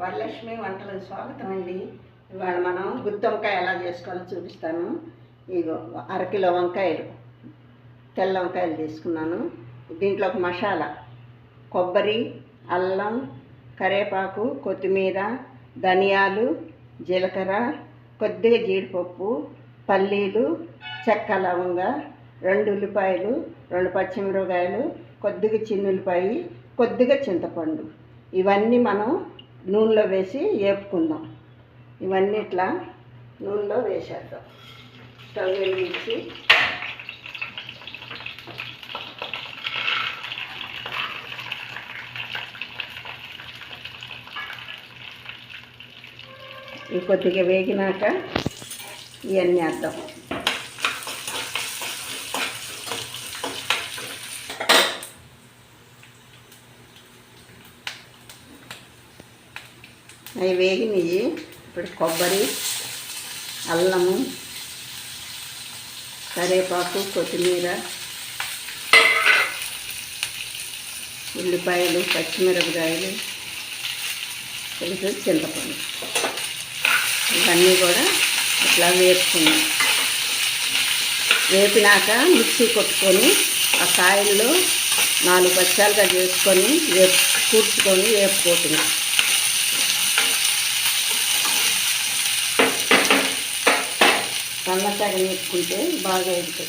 వరలక్ష్మి వంటలకు స్వాగతం అండి ఇవాళ మనం గుత్తి వంకాయ ఎలా చేసుకోవాలో చూపిస్తాను. ఇగో అరకిలో వంకాయలు తెల్ల వంకాయలు తీసుకున్నాను. దీంట్లో ఒక మసాలా కొబ్బరి అల్లం కరివేపాకు కొత్తిమీర ధనియాలు జీలకర్ర కొద్దిగా జీడిపప్పు పల్లీలు చెక్క లవంగ రెండు ఉల్లిపాయలు రెండు పచ్చిమిరపకాయలు కొద్దిగా చిన్నుల్లిపాయ కొద్దిగా చింతపండు. ఇవన్నీ మనం నూనెలో వేసి వేపుకుందాం ఇవన్నీ ఇట్లా నూనెలో వేసేద్దాం. స్టవ్ వెలిగించి ఇవి కొద్దిగా వేగినాక ఇవన్నీ వేద్దాం. అవి వేగినవి. ఇప్పుడు కొబ్బరి అల్లము కరివేపాకు కొత్తిమీర ఉల్లిపాయలు పచ్చిమిరపకాయలు కొంచెం చింతపండు. ఇవన్నీ కూడా ఇట్లా వేపుకున్నాం వేపినాక మిక్సీ కొట్టుకొని ఆ కాయల్లో నాలుగు పచ్చాలుగా చేసుకొని వేపు కూర్చుకొని వేపుకోతున్నాం సన్నసగ వేసుకుంటే బాగా అవుతుంది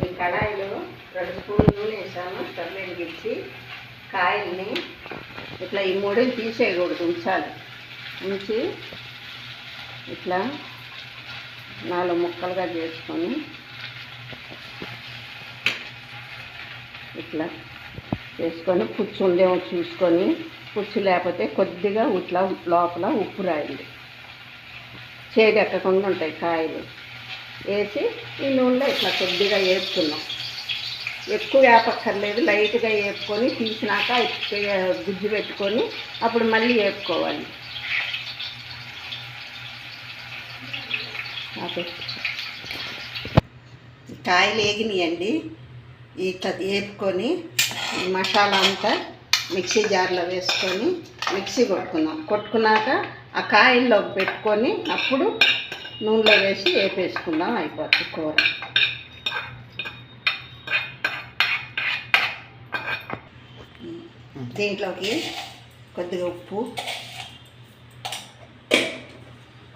ఈ కడాయిలో రెండు స్పూన్లు నూనె వేసాము స్టవ్ వెలిగించి కాయల్ని ఇట్లా ఈ మూడేలు తీసేయకూడదు ఉంచాలి. ఉంచి ఇట్లా నాలుగు ముక్కలుగా చేసుకొని ఇట్లా వేసుకొని పుచ్చు ఉందేమో చూసుకొని పుచ్చు లేకపోతే కొద్దిగా ఇట్లా లోపల ఉప్పు రాయండి. చేదు ఎక్కకుండా ఉంటాయి కాయలు. వేసి ఈ నూనెలో ఇట్లా కొద్దిగా వేపుకున్నాం ఎక్కువ వేపక్కర్లేదు లైట్గా వేపుకొని తీసినాక గుజ్జు పెట్టుకొని అప్పుడు మళ్ళీ వేపుకోవాలి. కాయలు వేగినాయండి ఇట్లా వేపుకొని మసాలా అంతా మిక్సీ జార్లో వేసుకొని మిక్సీ కొట్టుకున్నాం కొట్టుకున్నాక ఆ కాయల్లో పెట్టుకొని అప్పుడు నూనెలో వేసి వేపేసుకుందాం అయిపోతుంది కూర. దీంట్లోకి కొద్దిగా ఉప్పు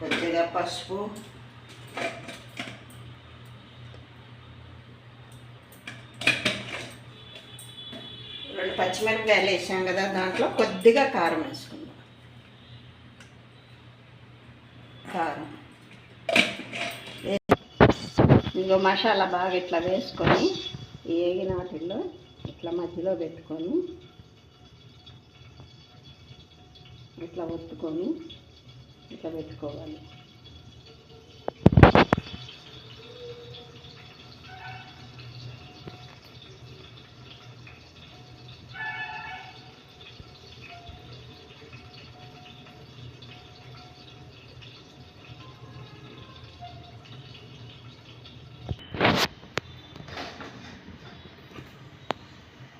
కొద్దిగా పసుపు పచ్చిమిరపకాయలు వేసాం కదా దాంట్లో కొద్దిగా కారం వేసుకుందాం. కారం. ఇంకో మసాలా బాగా ఇట్లా వేసుకొని ఈ వేగిన వాటిల్లో ఇట్లా మధ్యలో పెట్టుకొని ఇట్లా ఒత్తుకొని ఇట్లా పెట్టుకోవాలి.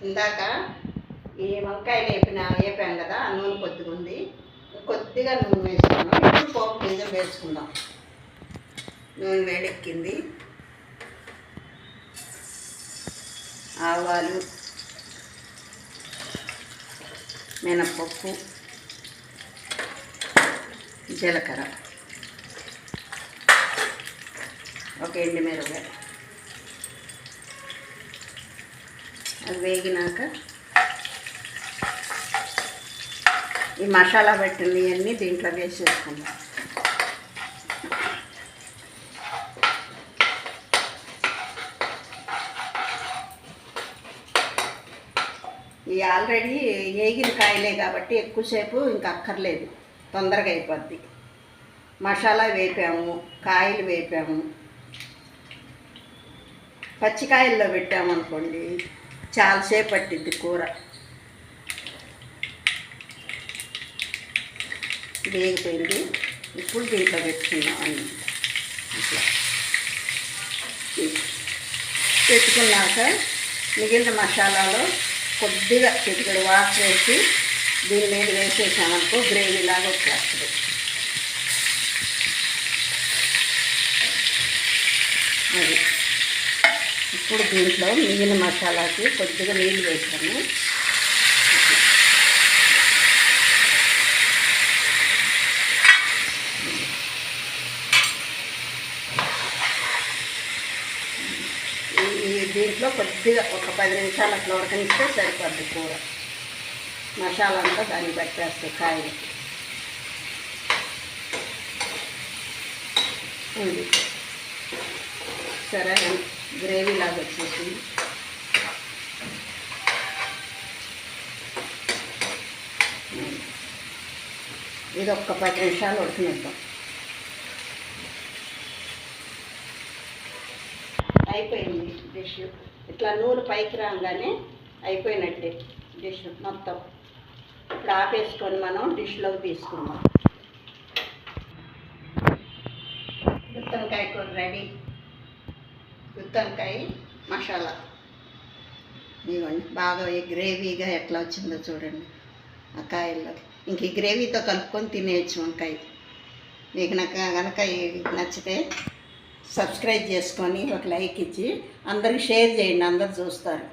ఇందాక ఈ వంకాయలు వేపిన వేపాం కదా ఆ నూనె కొద్దిగా ఉంది. కొద్దిగా నూనె వేసుకున్నాం. ఇప్పుడు పోపు గింజలు వేసుకుందాం. నూనె వేడెక్కింది. ఆవాలు మినపప్పు జీలకర్ర. ఒక ఎండు మిరపకాయ అది వేగినాక ఈ మసాలా పెట్టినవి అన్నీ దీంట్లో వేసేసుకుందాం. ఈ ఆల్రెడీ వేగిన కాయలే కాబట్టి ఎక్కువసేపు ఇంకా అక్కర్లేదు. తొందరగా అయిపోద్ది. మసాలా వేపాము కాయలు వేపాము. పచ్చికాయల్లో పెట్టామనుకోండి చాలాసేపు పట్టిద్ది కూర. వేగిపోయింది. ఇప్పుడు దీంట్లో పెట్టుకున్నాం అన్ని ఇట్లా. పెట్టుకున్నాక మిగిలిన మసాలాలో కొద్దిగా చిటికడు వాటర్ వేసి దీని మీద వేసేసామనుకో గ్రేవీ లాగా వచ్చేస్తుంది. అది. ఇప్పుడు దీంట్లో మిగిలిన మసాలాకి కొద్దిగా నీళ్ళు వేసాము దీంట్లో కొద్దిగా ఒక పది నిమిషాలు అట్లా ఉడకనిస్తే సరిపోద్ది కూర. మసాలా అంతా దాన్ని పట్టేస్తాయి కాయలు. సరే గ్రేవీ లాగా వచ్చేసింది ఇది ఒక్క పది నిమిషాలు ఉడకనిద్దాం. అయిపోయింది డిష్. ఇట్లా నూనె పైకి రాగానే అయిపోయినట్టే డిష్ మొత్తం. ఇప్పుడు ఆపేసుకొని మనం డిష్లోకి తీసుకుందాం. గుత్తొంకాయ కూర రెడీ. గుత్తొంకాయ మసాలా. ఇదిగోండి బాగా ఈ గ్రేవీగా ఎట్లా వచ్చిందో చూడండి. ఆ కాయల్లో. ఇంక ఈ గ్రేవీతో కలుపుకొని తినేయచ్చు వంకాయ. మీకు నాకు కనుక నచ్చితే సబ్స్క్రైబ్ చేసుకొని ఒక లైక్ ఇచ్చి అందరికి షేర్ చేయండి అందరు చూస్తారు.